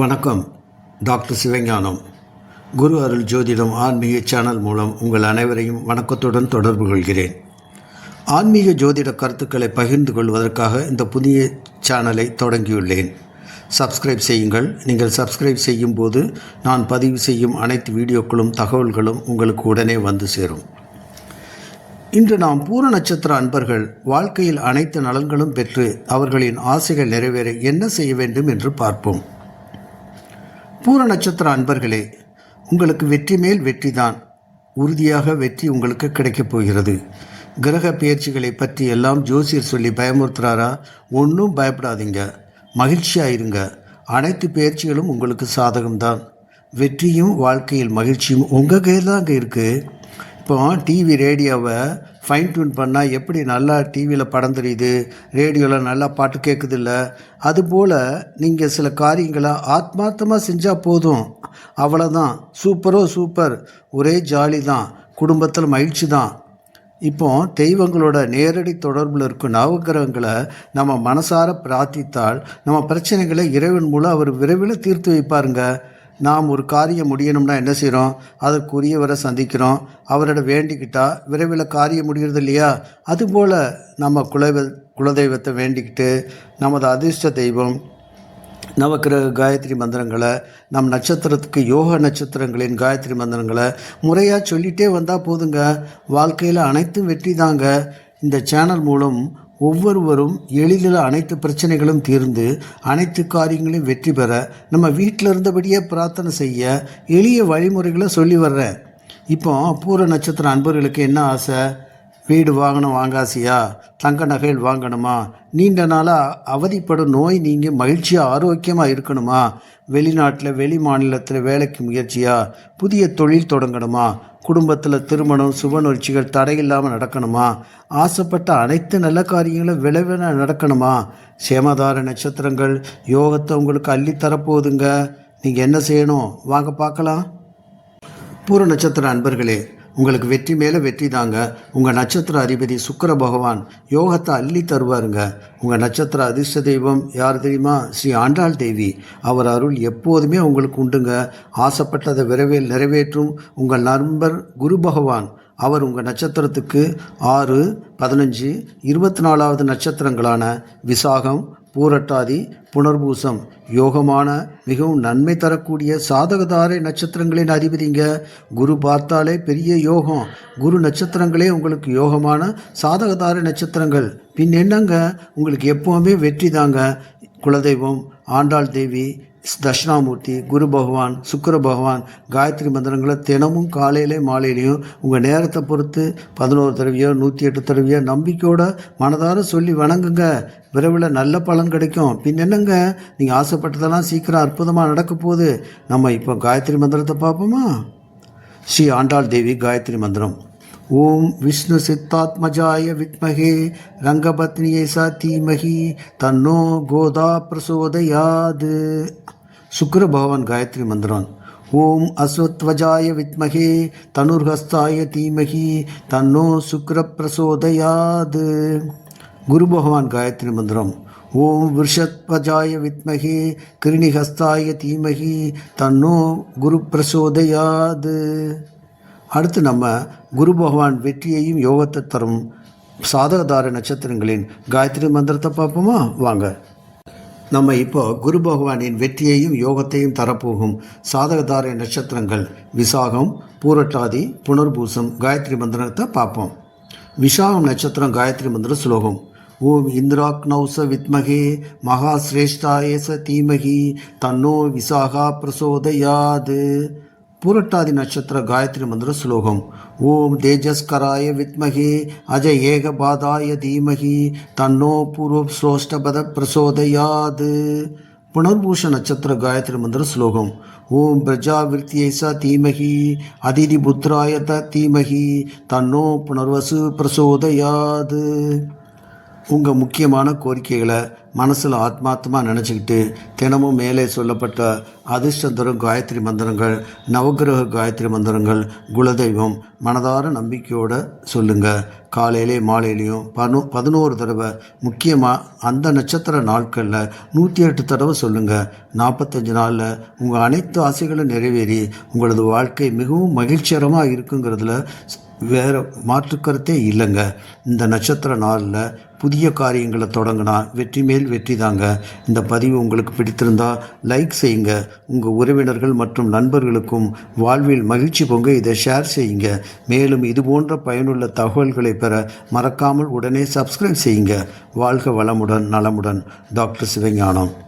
வணக்கம். டாக்டர் சிவஞானம். குரு அருள் ஜோதிடம் ஆன்மீக சேனல் மூலம் உங்கள் அனைவரையும் வணக்கத்துடன் தொடர்பு கொள்கிறேன். ஆன்மீக ஜோதிட கருத்துக்களை பகிர்ந்து கொள்வதற்காக இந்த புதிய சேனலை தொடங்கியுள்ளேன். சப்ஸ்கிரைப் செய்யுங்கள். நீங்கள் சப்ஸ்கிரைப் செய்யும் போது நான் பதிவு செய்யும் அனைத்து வீடியோக்களும் தகவல்களும் உங்களுக்கு உடனே வந்து சேரும். இன்று நாம் பூர நட்சத்திர அன்பர்கள் வாழ்க்கையில் அனைத்து நலன்களும் பெற்று அவர்களின் ஆசைகள் நிறைவேற என்ன செய்ய வேண்டும் என்று பார்ப்போம். பூர நட்சத்திர அன்பர்களே உங்களுக்கு வெற்றி மேல் வெற்றி தான் உறுதியாக வெற்றி உங்களுக்கு கிடைக்கப் போகிறது. கிரக பயிற்சிகளை பற்றி எல்லாம் ஜோசியர் சொல்லி பயமுறுத்துறாரா? ஒன்றும் பயப்படாதீங்க. மகிழ்ச்சியாக இருங்க அனைத்து பயிற்சிகளும் உங்களுக்கு சாதகம்தான். வெற்றியும் வாழ்க்கையில் மகிழ்ச்சியும் உங்கள் கையில் தான் அங்கே இருக்குது இப்போ டிவி ரேடியோவை ஃபைன் டியூன் பண்ணால் எப்படி நல்லா டிவியில் படம் தெரியுது ரேடியோவில் நல்லா பாட்டு கேட்குது இல்லை அதுபோல் நீங்கள் சில காரியங்களை ஆத்மார்த்தமாக செஞ்சால் போதும். அவ்வளோதான் சூப்பரோ சூப்பர். ஒரே ஜாலி தான். குடும்பத்தில் மகிழ்ச்சி தான். இப்போ தெய்வங்களோட நேரடி தொடர்பில் இருக்கும் நவகிரகங்களை நம்ம மனசார பிரார்த்தித்தால் நம்ம பிரச்சனைகளை இறைவன் மூலம் அவர் விரைவில் தீர்த்து வைப்பாருங்க. நாம் ஒரு காரியம் முடியணும்னா என்ன செய்கிறோம் அதற்குரியவரை சந்திக்கிறோம். அவரோட வேண்டிக்கிட்டா விரைவில் காரியம் முடிகிறது இல்லையா? அதுபோல் நம்ம குலவ குலதெய்வத்தை வேண்டிக்கிட்டு நமது அதிர்ஷ்ட தெய்வம் நவக்கிரக காயத்ரி மந்திரங்களை நம் நட்சத்திரத்துக்கு யோக நட்சத்திரங்களின் காயத்ரி மந்திரங்களை முறையாக சொல்லிகிட்டே வந்தால் போதுங்க. வாழ்க்கையில் அனைத்தும் வெற்றி தாங்க இந்த சேனல் மூலம் ஒவ்வொருவரும் எளிதில் அனைத்து பிரச்சனைகளும் தீர்ந்து அனைத்து காரியங்களையும் வெற்றி பெற நம்ம வீட்டில் இருந்தபடியே பிரார்த்தனை செய்ய எளிய வழிமுறைகளை சொல்லி வர்றேன் இப்போ பூர நட்சத்திர அன்பர்களுக்கு என்ன ஆசை? வீடு வாங்கணும் வாங்காசியா? தங்க நகைகள் வாங்கணுமா? நீண்ட நாளாக அவதிப்படும் நோய் நீங்கள் மகிழ்ச்சியாக ஆரோக்கியமாக இருக்கணுமா? வெளிநாட்டில் வெளி மாநிலத்தில் வேலைக்கு முயற்சியா? புதிய தொழில் தொடங்கணுமா? குடும்பத்தில் திருமணம் சுப நிகழ்ச்சிகள் தடையில்லாமல் நடக்கணுமா? ஆசைப்பட்ட அனைத்து நல்ல காரியங்களும் விளைவென நடக்கணுமா? சேமதார நட்சத்திரங்கள் யோகத்தை உங்களுக்கு அள்ளி தரப்போகுதுங்க. நீங்கள் என்ன செய்யணும்? வாங்க பார்க்கலாம். பூர நட்சத்திர அன்பர்களே உங்களுக்கு வெற்றி மேலே வெற்றி தாங்க. உங்கள் நட்சத்திர அதிபதி சுக்கர பகவான் யோகத்தை அள்ளி தருவாருங்க. உங்கள் நட்சத்திர அதிர்ஷ்ட தெய்வம் யார் தெரியுமா? ஸ்ரீ ஆண்டாள் தேவி. அவர் அருள் எப்போதுமே உங்களுக்கு உண்டுங்க. ஆசைப்பட்டதை விரைவில் நிறைவேற்றும் உங்கள் நண்பர் குரு பகவான். அவர் உங்கள் நட்சத்திரத்துக்கு ஆறு பதினஞ்சு இருபத்தி நாலாவது நட்சத்திரங்களான விசாகம் பூரட்டாதி புனர்பூசம் யோகமான மிகவும் நன்மை தரக்கூடிய சாதகதாரை நட்சத்திரங்களின் அதிபதிங்க. குரு பார்த்தாலே பெரிய யோகம். குரு நட்சத்திரங்களே உங்களுக்கு யோகமான சாதகதாரை நட்சத்திரங்கள். பின் என்னங்க? உங்களுக்கு எப்போவுமே வெற்றி தாங்க. குலதெய்வம் ஆண்டாள் தேவி தட்சிணாமூர்த்தி குரு பகவான் சுக்கர பகவான் காயத்ரி மந்திரங்களை தினமும் காலையிலே மாலையிலையும் உங்கள் நேரத்தை பொறுத்து பதினோரு தடவையோ நூற்றி எட்டு தடவையோ நம்பிக்கையோட மனதார சொல்லி வணங்குங்க. விரைவில் நல்ல பலன் கிடைக்கும். பின் என்னங்க? நீங்கள் ஆசைப்பட்டதெல்லாம் சீக்கிரம் அற்புதமாக நடக்க போகுது. நம்ம இப்போ காயத்ரி மந்திரத்தை பார்ப்போமா? ஸ்ரீ ஆண்டாள் தேவி காயத்ரி மந்திரம். ஓம் விஷ்ணு சித்தாத்மஜாய வித்மகே ரங்கபத்னியை சா தீமகி தன்னோ கோதா பிரசோதயாது. சுக்கர பகவான் காயத்ரி மந்திரம் ஓம் அஸ்வத்வஜாய வித்மகே தனுர்ஹஸ்தாய தீமகி தன்னோ சுக்கர பிரசோதயாது குரு பகவான் காயத்ரி மந்திரம். ஓம் விருஷத்வஜாய வித்மகே கிருணிஹஸ்தாய தீமகி தன்னோ குரு பிரசோதயாது அடுத்து நம்ம குரு பகவான் வெற்றியையும் யோகத்தை தரும் சாதகதார நட்சத்திரங்களின் காயத்ரி மந்திரத்தை பார்ப்போமா? வாங்க. நம்ம இப்போ குரு பகவானின் வெற்றியையும் யோகத்தையும் தரப்போகும் சாதகதார நட்சத்திரங்கள் விசாகம் பூரட்டாதி புனர்பூசம் காயத்ரி மந்திரத்தை பார்ப்போம். விசாகம் நட்சத்திரம் காயத்ரி மந்திர ஸ்லோகம். ஓம் இந்திராக்னௌச வித்மகே மகாசிரேஷ்டாய ச தீமகி தன்னோ விசாகா பிரசோதயாது. பூரட்டாதி நட்சத்திர காயத்ரி மந்திர ஸ்லோகம். ஓம் தேஜஸ்கராய வித்மகி அஜ ஏகபாதாய தீமகி தன்னோ பூர்வ சோஷ்டபத பிரசோதயாது. புனர்பூஷ நட்சத்திர காயத்ரி மந்திர ஸ்லோகம். ஓம் பிரஜாவிருத்தியை ச தீமகி அதிதி புத்திராய த தீமகி தன்னோ புனர்வசு பிரசோதயாது. உங்கள் முக்கியமான கோரிக்கைகளை மனசில் ஆத்மார்த்தமாக நினச்சிக்கிட்டு தினமும் மேலே சொல்லப்பட்ட அதிர்ஷ்டந்தரும் காயத்ரி மந்திரங்கள் நவக்கிரக காயத்ரி மந்திரங்கள் குலதெய்வம் மனதார நம்பிக்கையோடு சொல்லுங்கள் காலையிலே மாலையிலையும் பனு பதினோரு தடவை முக்கியமாக அந்த நட்சத்திர நாட்களில் நூற்றி எட்டு தடவை சொல்லுங்கள் நாற்பத்தஞ்சு நாளில் உங்கள் அனைத்து ஆசைகளும் நிறைவேறி உங்களது வாழ்க்கை மிகவும் மகிழ்ச்சிகரமாக இருக்குங்கிறதுல வேறு மாற்றுக்கருத்தே இல்லைங்க. இந்த நட்சத்திர நாளில் புதிய காரியங்களை தொடங்கினா வெற்றி மேல் வெற்றி தாங்க. இந்த பதிவு உங்களுக்கு பிடித்திருந்தா லைக் செய்யுங்க. உங்கள் உறவினர்கள் மற்றும் நண்பர்களுக்கும் வாழ்வில் மகிழ்ச்சி பொங்க இதை ஷேர் செய்யுங்க. மேலும் இது போன்ற பயனுள்ள தகவல்களை பெற மறக்காமல் உடனே சப்ஸ்கிரைப் செய்யுங்க. வாழ்க வளமுடன் நலமுடன். டாக்டர் சிவஞானம்.